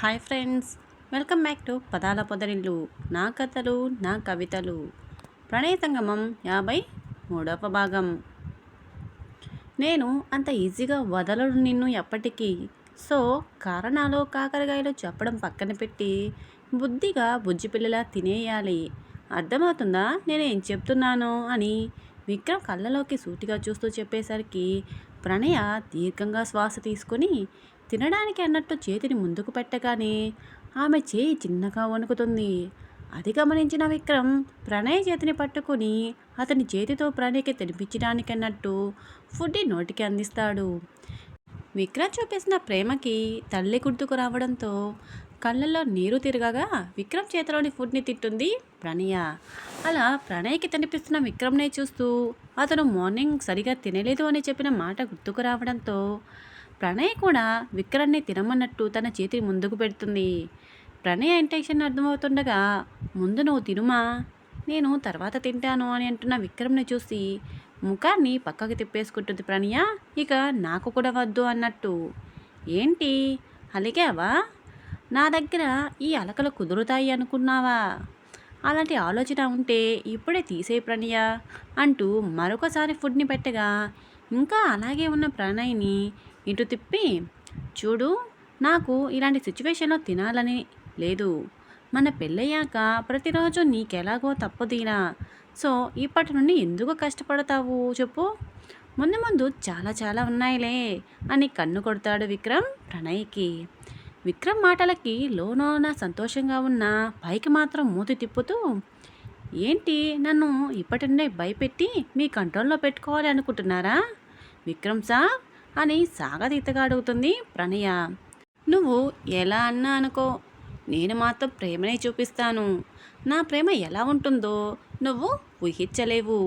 Hi friends welcome back to పదాల పొదరిల్లు. నా కథలు నా కవితలు. ప్రణయతంగమం యాభై మూడవ భాగం. నేను అంత ఈజీగా వదలడు నిన్ను ఎప్పటికీ. సో కారణాలు కాకరకాయలు చెప్పడం పక్కన పెట్టి బుద్ధిగా బుజ్జిపిల్లలా తినేయాలి. అర్థమవుతుందా? నేను ఏం చెప్తున్నాను అని విక్రమ్ కళ్ళలోకి సూటిగా చూస్తూ చెప్పేసరికి ప్రణయ దీర్ఘంగా శ్వాస తీసుకొని తినడానికి అన్నట్టు చేతిని ముందుకు పెట్టగానే ఆమె చేయి చిన్నగా వణుకుతుంది. అది గమనించిన విక్రమ్ ప్రణయ్ చేతిని పట్టుకుని అతని చేతితో ప్రణయ్కి తినిపించడానికి అన్నట్టు ఫుడ్ని నోటికి అందిస్తాడు. విక్రమ్ చూపిస్తున్న ప్రేమకి తల్లి గుర్తుకు రావడంతో కళ్ళల్లో నీరు తిరగగా విక్రమ్ చేతిలోని ఫుడ్ని తిట్టుంది ప్రణయ. అలా ప్రణయ్కి తినిపిస్తున్న విక్రమ్నే చూస్తూ అతను మార్నింగ్ సరిగా తినలేదు అని చెప్పిన మాట గుర్తుకు రావడంతో ప్రణయ్ కూడా విక్రమ్ని తినమన్నట్టు తన చేతిని ముందుకు పెడుతుంది. ప్రణయ్ ఇంటెన్షన్ అర్థమవుతుండగా ముందు నువ్వు తినుమా? నేను తర్వాత తింటాను అని అంటున్న విక్రమ్ని చూసి ముఖాన్ని పక్కకి తిప్పేసుకుంటుంది ప్రణయ. ఇక నాకు కూడా వద్దు అన్నట్టు. ఏంటి? అలిగావా? నా దగ్గర ఈ అలకలు కుదురుతాయి అనుకున్నావా? అలాంటి ఆలోచన ఉంటే ఇప్పుడే తీసే ప్రణయ అంటూ మరొకసారి ఫుడ్ని పెట్టగా ఇంకా అలాగే ఉన్న ప్రణయ్ని ఇటు తిప్పి చూడు నాకు ఇలాంటి సిచ్యువేషన్లో తినాలని లేదు. మన పెళ్ళయ్యాక ప్రతిరోజు నీకెలాగో తప్పదీనా సో ఇప్పటి నుండి ఎందుకు కష్టపడతావు? చెప్పు. ముందు ముందు చాలా చాలా ఉన్నాయిలే అని కన్ను కొడతాడు విక్రమ్ ప్రణయ్కి. విక్రమ్ మాటలకి లోనోన సంతోషంగా ఉన్న పైకి మాత్రం మూతి తిప్పుతూ ఏంటి? నన్ను ఇప్పటి నుండే భయపెట్టి మీ కంట్రోల్లో పెట్టుకోవాలి అనుకుంటున్నారా? విక్రమ్ సార్ అని సాగతీతగా అడుగుతుంది ప్రణయ. నువ్వు ఎలా అన్నా అనుకో నేను మాత్రం ప్రేమనే చూపిస్తాను. నా ప్రేమ ఎలా ఉంటుందో నువ్వు ఊహించలేవు.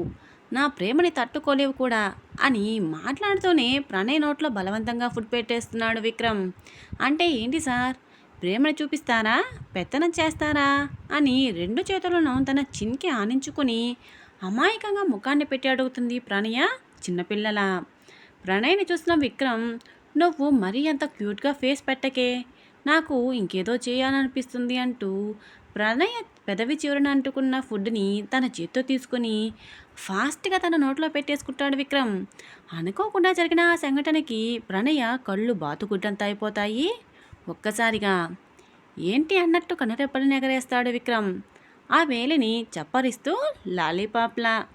నా ప్రేమని తట్టుకోలేవు కూడా అని మాట్లాడుతూనే ప్రణయ్ నోట్లో బలవంతంగా ఫుడ్ పెట్టేస్తున్నాడు విక్రమ్. అంటే ఏంటి సార్? ప్రేమను చూపిస్తారా? పెత్తనం చేస్తారా? అని రెండు చేతులను తన చిన్కి ఆనించుకుని అమాయకంగా ముఖాన్ని పెట్టి అడుగుతుంది ప్రణయ చిన్నపిల్లల. ప్రణయ్ని చూసిన విక్రమ్ నువ్వు మరీ అంత క్యూట్గా ఫేస్ పెట్టకే నాకు ఇంకేదో చేయాలనిపిస్తుంది అంటూ ప్రణయ పెదవి చివరన అంటుకున్న ఫుడ్ని తన చేత్తో తీసుకుని ఫాస్ట్గా తన నోట్లో పెట్టేసుకుంటాడు విక్రమ్. అనుకోకుండా జరిగిన ఆ సంఘటనకి ప్రణయ కళ్ళు బాతుగుడ్డంత అయిపోతాయి. ఒక్కసారిగా ఏంటి అన్నట్టు కనురెప్పలు ఎగరేస్తాడు విక్రమ్? ఆ వేలిని చప్పరిస్తూ లాలీపాప్లా?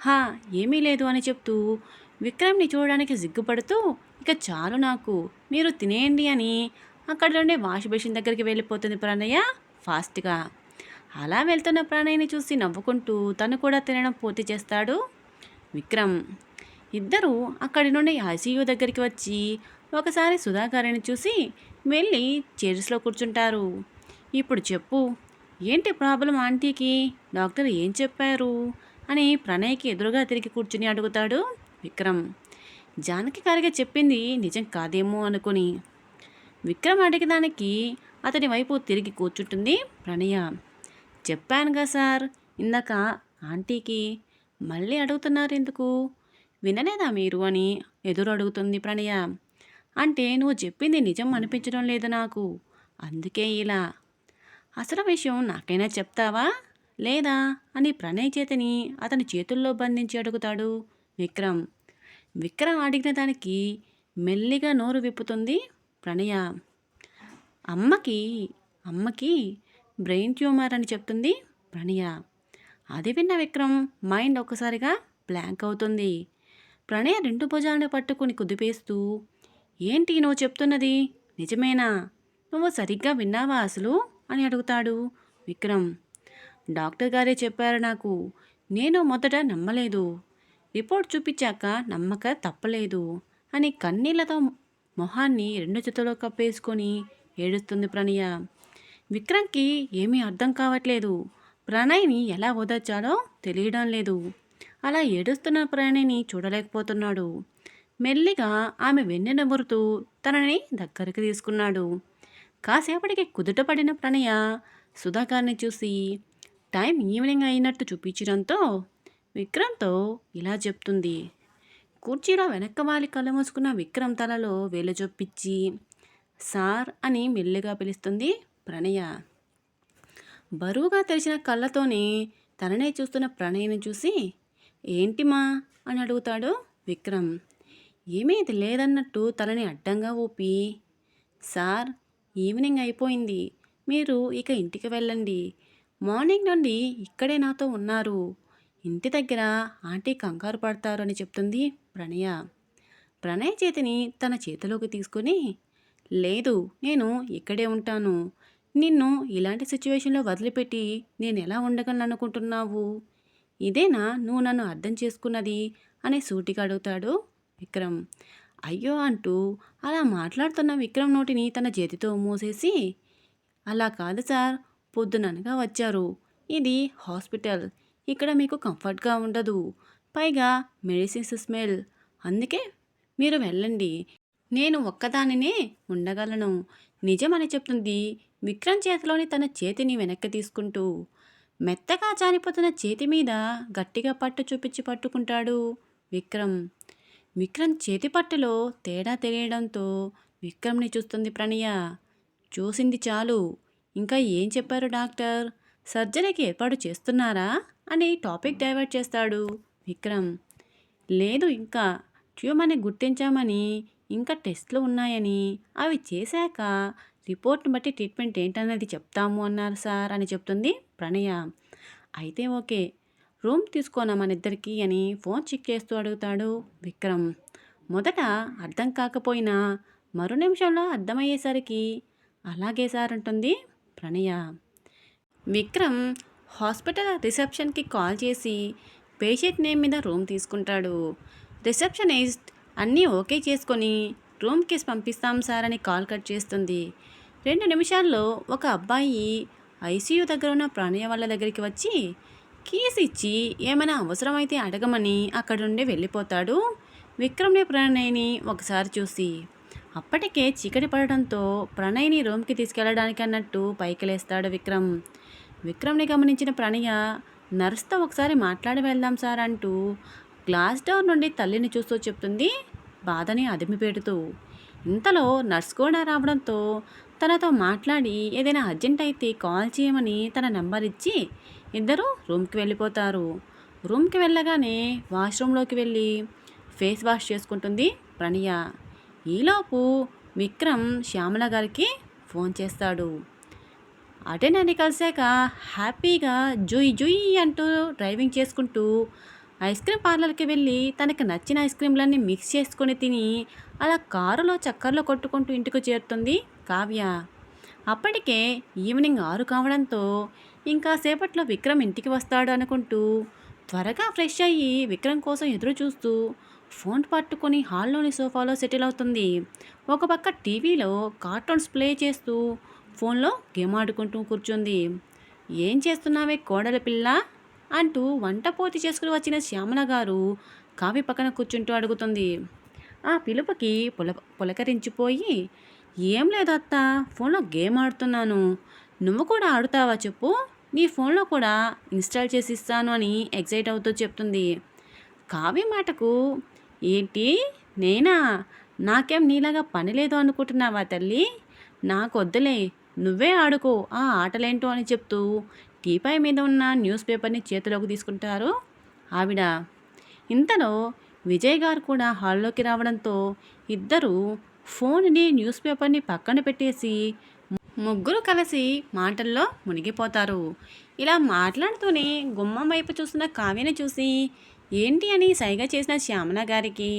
హా ఏమీ లేదు అని చెప్తూ విక్రమ్ని చూడడానికి సిగ్గుపడుతూ ఇక చాలు నాకు మీరు తినేయండి అని అక్కడ నుండి వాష్ బేసిన్ దగ్గరికి వెళ్ళిపోతుంది ప్రాణయ్య ఫాస్ట్గా. అలా వెళ్తున్న ప్రణయ్ని చూసి నవ్వుకుంటూ తను కూడా తినడం పూర్తి చేస్తాడు విక్రమ్. ఇద్దరు అక్కడి నుండి ఐసీయూ దగ్గరికి వచ్చి ఒకసారి సుధాకర్ని చూసి వెళ్ళి చైర్స్లో కూర్చుంటారు. ఇప్పుడు చెప్పు ఏంటి ప్రాబ్లం ఆంటీకి? డాక్టర్ ఏం చెప్పారు? అని ప్రణయ్కి ఎదురుగా తిరిగి కూర్చుని అడుగుతాడు విక్రమ్. జానకి గారిగా చెప్పింది నిజం కాదేమో అనుకుని. విక్రమ్ అడిగేదానికి అతని వైపు తిరిగి కూర్చుంటుంది ప్రణయ. చెప్పానుగా సార్ ఇందాక ఆంటీకి మళ్ళీ అడుగుతున్నారు ఎందుకు వినలేదా మీరు అని ఎదురు అడుగుతుంది ప్రణయ. అంటే నువ్వు చెప్పింది నిజం అనిపించడం లేదు నాకు అందుకే ఇలా. అసలు విషయం నాకైనా చెప్తావా? లేదా? అని ప్రణయ్ చేతిని అతని చేతుల్లో బంధించి అడుగుతాడు విక్రమ్. విక్రమ్ అడిగిన దానికి మెల్లిగా నోరు విప్పుతుంది ప్రణయ. అమ్మకి అమ్మకి బ్రెయిన్ ట్యూమర్ అని చెప్తుంది ప్రణయ. అది విన్న విక్రమ్ మైండ్ ఒక్కసారిగా బ్లాంక్ అవుతుంది. ప్రణయ రెండు భుజాలను పట్టుకుని కుదిపేస్తూ ఏంటి నువ్వు చెప్తున్నది? నిజమేనా? నువ్వు సరిగ్గా విన్నావా అసలు? అని అడుగుతాడు విక్రమ్. డాక్టర్ గారే చెప్పారు నాకు. నేను మొదట నమ్మలేదు. రిపోర్ట్ చూపించాక నమ్మక తప్పలేదు. అని కన్నీళ్ళతో మొహాన్ని రెండు చేతుల్లో కప్పేసుకొని ఏడుస్తుంది ప్రణయ. విక్రమ్కి ఏమీ అర్థం కావట్లేదు. ప్రణయ్ని ఎలా ఓదార్చాలో తెలియడం లేదు. అలా ఏడుస్తున్న ప్రణయ్ని చూడలేకపోతున్నాడు. మెల్లిగా ఆమె వెన్నె తనని దగ్గరికి తీసుకున్నాడు. కాసేపటికి కుదుటపడిన ప్రణయ సుధాకర్ని చూసి టైం ఈవినింగ్ అయినట్టు చూపించడంతో విక్రమ్తో ఇలా చెప్తుంది. కుర్చీలో వెనక్క వాలి కళ్ళు మూసుకున్న విక్రమ్ తలలో వేలు చొప్పించి సార్ అని మెల్లిగా పిలుస్తుంది ప్రణయ. బరువుగా తెరిచిన కళ్ళతోనే తననే చూస్తున్న ప్రణయ్ని చూసి ఏంటిమా అని అడుగుతాడు విక్రమ్. ఏమీది లేదన్నట్టు తలని అడ్డంగా ఊపి సార్ ఈవినింగ్ అయిపోయింది. మీరు ఇక ఇంటికి వెళ్ళండి. మార్నింగ్ నుండి ఇక్కడే నాతో ఉన్నారు. ఇంటి దగ్గర ఆంటీ కంగారు పడతారు అని చెప్తుంది ప్రణయ. ప్రణయ చేతిని తన చేతిలోకి తీసుకుని లేదు నేను ఇక్కడే ఉంటాను. నిన్ను ఇలాంటి సిచ్యువేషన్లో వదిలిపెట్టి నేను ఎలా ఉండగలను అనుకుంటున్నావు? ఇదేనా నువ్వు నన్ను అర్థం చేసుకున్నది? అని సూటిగా అడుగుతాడు విక్రమ్. అయ్యో అంటూ అలా మాట్లాడుతున్న విక్రమ్ నోటిని తన చేతితో మూసేసి అలా కాదు సార్ పొద్దుననగా వచ్చారు. ఇది హాస్పిటల్. ఇక్కడ మీకు కంఫర్ట్గా ఉండదు. పైగా మెడిసిన్స్ స్మెల్. అందుకే మీరు వెళ్ళండి. నేను ఒక్కదానినే ఉండగలను. నిజమని చెప్తుంది విక్రమ్ చేతిలోని తన చేతిని వెనక్కి తీసుకుంటూ. మెత్తగా జారిపోతున్న చేతి మీద గట్టిగా పట్టు చూపించి పట్టుకుంటాడు విక్రమ్. విక్రమ్ చేతి పట్టులో తేడా తెలియడంతో విక్రమ్ని చూస్తుంది ప్రణయ. చూసింది చాలు. ఇంకా ఏం చెప్పారు డాక్టర్? సర్జరీకి ఏర్పాటు చేస్తున్నారా? అని టాపిక్ డైవర్ట్ చేస్తాడు విక్రమ్. లేదు ఇంకా ట్యూమర్ని గుర్తించామని ఇంకా టెస్ట్లు ఉన్నాయని అవి చేశాక రిపోర్ట్ని బట్టి ట్రీట్మెంట్ ఏంటన్నది చెప్తాము అన్నారు సార్ అని చెప్తుంది ప్రణయ. అయితే ఓకే రూమ్ తీసుకోనా మన ఇద్దరికి అని ఫోన్ చెక్ చేస్తూ అడుగుతాడు విక్రమ్. మొదట అర్థం కాకపోయినా మరో నిమిషంలో అర్థమయ్యేసరికి అలాగే సార్ అంటుంది ప్రణయ. విక్రమ్ హాస్పిటల్ రిసెప్షన్కి కాల్ చేసి పేషెంట్ నేమ్ మీద రూమ్ తీసుకుంటాడు. రిసెప్షనిస్ట్ అన్నీ ఓకే చేసుకొని రూమ్ కేస్ పంపిస్తాం సార్ అని కాల్ కట్ చేస్తుంది. రెండు నిమిషాల్లో ఒక అబ్బాయి ఐసీయూ దగ్గర ఉన్న ప్రాణయ వాళ్ళ దగ్గరికి వచ్చి కీస్ ఇచ్చి ఏమైనా అవసరమైతే అడగమని అక్కడ నుండి వెళ్ళిపోతాడు. విక్రమ్ని ప్రణయ్ని ఒకసారి చూసి. అప్పటికే చీకటి పడడంతో ప్రణయ్ని రూమ్కి తీసుకెళ్ళడానికి అన్నట్టు పైకి లేస్తాడు విక్రమ్. విక్రమ్ని గమనించిన ప్రణయ నర్స్తో ఒకసారి మాట్లాడి వెళ్దాం సార్ అంటూ గ్లాస్ డోర్ నుండి తల్లిని చూస్తూ చెప్తుంది బాధని అదిమిపెడుతూ ఇంతలో నర్స్ కూడా రావడంతో తనతో మాట్లాడి ఏదైనా అర్జెంట్ అయితే కాల్ చేయమని తన నెంబర్ ఇచ్చి ఇద్దరు రూమ్కి వెళ్ళిపోతారు. రూమ్కి వెళ్ళగానే వాష్రూమ్లోకి వెళ్ళి ఫేస్ వాష్ చేసుకుంటుంది ప్రణయ. ఈలోపు విక్రమ్ శ్యామల గారికి ఫోన్ చేస్తాడు. అటెండర్ని కలిసాక హ్యాపీగా జుయ్ జుయ్ అంటూ డ్రైవింగ్ చేసుకుంటూ ఐస్ క్రీమ్ పార్లర్కి వెళ్ళి తనకు నచ్చిన ఐస్ క్రీమ్లన్నీ మిక్స్ చేసుకొని తిని అలా కారులో చక్కర్లో కొట్టుకుంటూ ఇంటికి చేరుతుంది కావ్య. అప్పటికే ఈవినింగ్ ఆరు కావడంతో ఇంకా సేపట్లో విక్రమ్ ఇంటికి వస్తాడు అనుకుంటూ త్వరగా ఫ్రెష్ అయ్యి విక్రమ్ కోసం ఎదురు చూస్తూ ఫోన్ పట్టుకొని హాల్లోని సోఫాలో సెటిల్ అవుతుంది. ఒక పక్క టీవీలో కార్టూన్స్ ప్లే చేస్తూ ఫోన్లో గేమ్ ఆడుకుంటూ కూర్చుంది. ఏం చేస్తున్నావే కోడల పిల్ల? అంటూ వంట పూర్తి చేసుకుని వచ్చిన శ్యామల గారు కావి పక్కన కూర్చుంటూ అడుగుతుంది. ఆ పిలుపుకి పుల పులకరించిపోయి ఏం లేదత్తా ఫోన్లో గేమ్ ఆడుతున్నాను నువ్వు కూడా ఆడుతావా చెప్పు. నీ ఫోన్లో కూడా ఇన్స్టాల్ చేసి ఇస్తాను అని ఎగ్జైట్ అవుతూ చెప్తుంది. కావ్య మాటకు ఏంటి నేనా? నాకేం నీలాగా పని లేదు అనుకుంటున్నావా తల్లి? నాకొద్దులే. నువ్వే ఆడుకో. ఆ ఆటలేంటో అని చెప్తూ టీపాయ్ మీద ఉన్న న్యూస్ పేపర్ని చేతిలోకి తీసుకుంటారు ఆవిడ. ఇంతలో విజయ్ గారు కూడా హాల్లోకి రావడంతో ఇద్దరు ఫోన్ని న్యూస్ పేపర్ని పక్కన పెట్టేసి ముగ్గురు కలిసి మాటల్లో మునిగిపోతారు. ఇలా మాట్లాడుతూనే గుమ్మం వైపు చూస్తున్న కావ్యని చూసి ఏంటి అని సైగ చేసిన శ్యామల గారికి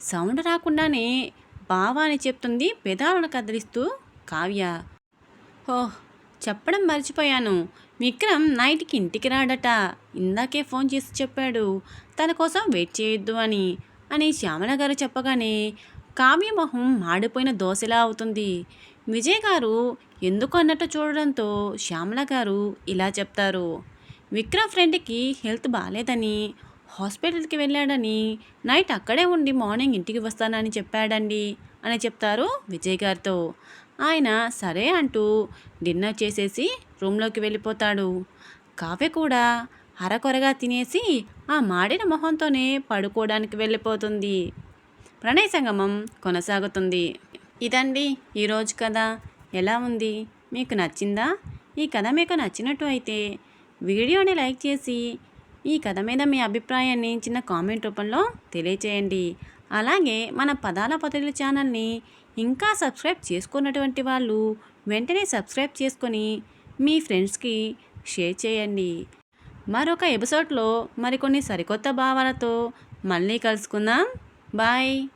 సౌండ్ రాకుండానే బావా అని చెప్తుంది పెదాలను కదిలిస్తూ కావ్య. ఓహ్ చెప్పడం మర్చిపోయాను. విక్రమ్ నైట్కి ఇంటికి రాడట. ఇందాకే ఫోన్ చేసి చెప్పాడు. తన కోసం వెయిట్ చేయొద్దు అని. అని శ్యామల గారు చెప్పగానే కావ్యమొహం మాడిపోయిన దోశలా అవుతుంది. విజయ్ గారు ఎందుకు అన్నట్టు చూడడంతో శ్యామల గారు ఇలా చెప్తారు. విక్రమ్ ఫ్రెండ్కి హెల్త్ బాగాలేదని హాస్పిటల్కి వెళ్ళాడని నైట్ అక్కడే ఉండి మార్నింగ్ ఇంటికి వస్తానని చెప్పాడండి అని చెప్తారు విజయ్ గారితో. ఆయన సరే అంటూ డిన్నర్ చేసేసి రూమ్లోకి వెళ్ళిపోతాడు. కావ్య కూడా అరకొరగా తినేసి ఆ మాడిన మొహంతోనే పడుకోవడానికి వెళ్ళిపోతుంది. ప్రణయ సంగమం కొనసాగుతుంది. ఇదండి ఈరోజు కథ. ఎలా ఉంది? మీకు నచ్చిందా? ఈ కథ మీకు నచ్చినట్టు అయితే వీడియోని లైక్ చేసి ఈ కథ మీద మీ అభిప్రాయాన్ని చిన్న కామెంట్ రూపంలో తెలియచేయండి. అలాగే మన పదాల పద్ధతుల ఛానల్ని ఇంకా సబ్స్క్రైబ్ చేసుకున్నటువంటి వాళ్ళు వెంటనే సబ్స్క్రైబ్ చేసుకొని మీ ఫ్రెండ్స్కి షేర్ చేయండి. మరొక ఎపిసోడ్లో మరికొన్ని సరికొత్త భావాలతో మళ్ళీ కలుసుకుందాం. బాయ్.